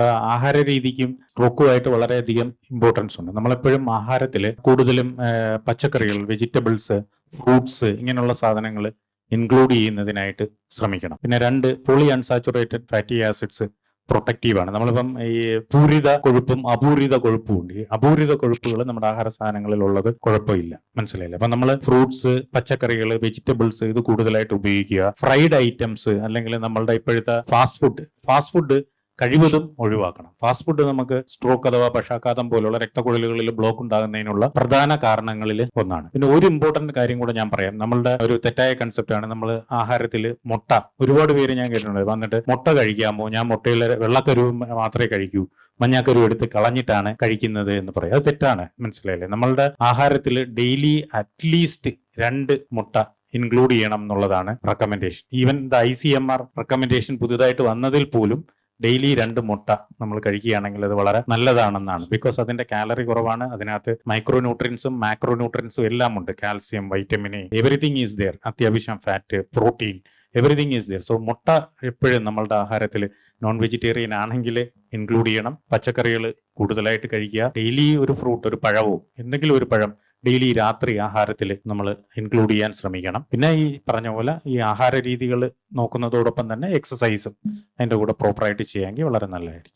നമ്മുടെ ആഹാര രീതിക്കും സ്ട്രോക്കുമായിട്ട് വളരെയധികം ഇമ്പോർട്ടൻസ് ഉണ്ട്. നമ്മളെപ്പോഴും ആഹാരത്തിൽ കൂടുതലും പച്ചക്കറികൾ വെജിറ്റബിൾസ് ഫ്രൂട്ട്സ് ഇങ്ങനെയുള്ള സാധനങ്ങൾ ഇൻക്ലൂഡ് ചെയ്യുന്നതിനായിട്ട് ശ്രമിക്കണം. പിന്നെ രണ്ട് poly unsaturated fatty acids protective ആണ്. നമ്മളിപ്പം ഈ പൂരിത കൊഴുപ്പും അപൂരിത കൊഴുപ്പും ഉണ്ട്. ഈ അപൂരിത കൊഴുപ്പുകൾ നമ്മുടെ ആഹാര സാധനങ്ങളിൽ ഉള്ളത് കുഴപ്പമില്ല. മനസ്സിലായില്ല? അപ്പൊ നമ്മൾ ഫ്രൂട്ട്സ് പച്ചക്കറികൾ വെജിറ്റബിൾസ് ഇത് കൂടുതലായിട്ട് ഉപയോഗിക്കുക. ഫ്രൈഡ് ഐറ്റംസ് അല്ലെങ്കിൽ നമ്മളുടെ ഇപ്പോഴത്തെ ഫാസ്റ്റ് ഫുഡ് ഫാസ്റ്റ് ഫുഡ് കഴിവതും ഒഴിവാക്കണം. ഫാസ്റ്റ് ഫുഡ് നമുക്ക് സ്ട്രോക്ക് അഥവാ പക്ഷാഘാതം പോലുള്ള രക്തക്കുഴലുകളിൽ ബ്ലോക്ക് ഉണ്ടാകുന്നതിനുള്ള പ്രധാന കാരണങ്ങളിൽ ഒന്നാണ്. പിന്നെ ഒരു ഇമ്പോർട്ടന്റ് കാര്യം കൂടെ ഞാൻ പറയാം. നമ്മളുടെ ഒരു തെറ്റായ കൺസെപ്റ്റ് ആണ് നമ്മൾ ആഹാരത്തിൽ മുട്ട. ഒരുപാട് പേര് ഞാൻ കേട്ടിട്ടുണ്ട്. വന്നിട്ട് മുട്ട കഴിക്കാമോ? ഞാൻ മുട്ടയിൽ വെള്ളക്കരു മാത്രമേ കഴിക്കൂ. മഞ്ഞാക്കരു എടുത്ത് കളഞ്ഞിട്ടാണ് കഴിക്കുന്നത് എന്ന് പറയും. അത് തെറ്റാണ്. മനസ്സിലായില്ലേ? നമ്മളുടെ ആഹാരത്തിൽ ഡെയിലി അറ്റ്ലീസ്റ്റ് രണ്ട് മുട്ട ഇൻക്ലൂഡ് ചെയ്യണം എന്നുള്ളതാണ് recommendation even the I C M R recommendation പുതുതായിട്ട് വന്നതിൽ പോലും ഡെയിലി രണ്ട് മുട്ട നമ്മൾ കഴിക്കുകയാണെങ്കിൽ അത് വളരെ നല്ലതാണെന്നാണ്. ബിക്കോസ് അതിന്റെ കാലറി കുറവാണ് അതിനകത്ത് മൈക്രോ ന്യൂട്രിയൻസും മാക്രോ ന്യൂട്രിയൻസും എല്ലാം ഉണ്ട്. Calcium vitamin A everything is there അത്യാവശ്യം fat protein everything is there so മുട്ട എപ്പോഴും നമ്മളുടെ ആഹാരത്തിൽ നോൺ വെജിറ്റേറിയൻ ആണെങ്കിൽ ഇൻക്ലൂഡ് ചെയ്യണം. പച്ചക്കറികൾ കൂടുതലായിട്ട് കഴിക്കുക. ഡെയിലി ഒരു ഫ്രൂട്ട് ഒരു പഴവോ എന്തെങ്കിലും ഒരു പഴം ഡെയിലി രാത്രി ആഹാരത്തിൽ നമ്മൾ ഇൻക്ലൂഡ് ചെയ്യാൻ ശ്രമിക്കണം. പിന്നെ ഈ പറഞ്ഞ പോലെ ഈ ആഹാര രീതികൾ നോക്കുന്നതോടൊപ്പം തന്നെ എക്സസൈസും അതിന്റെ കൂടെ പ്രോപ്പറായിട്ട് ചെയ്യാമെങ്കിൽ വളരെ നല്ലതായിരിക്കും.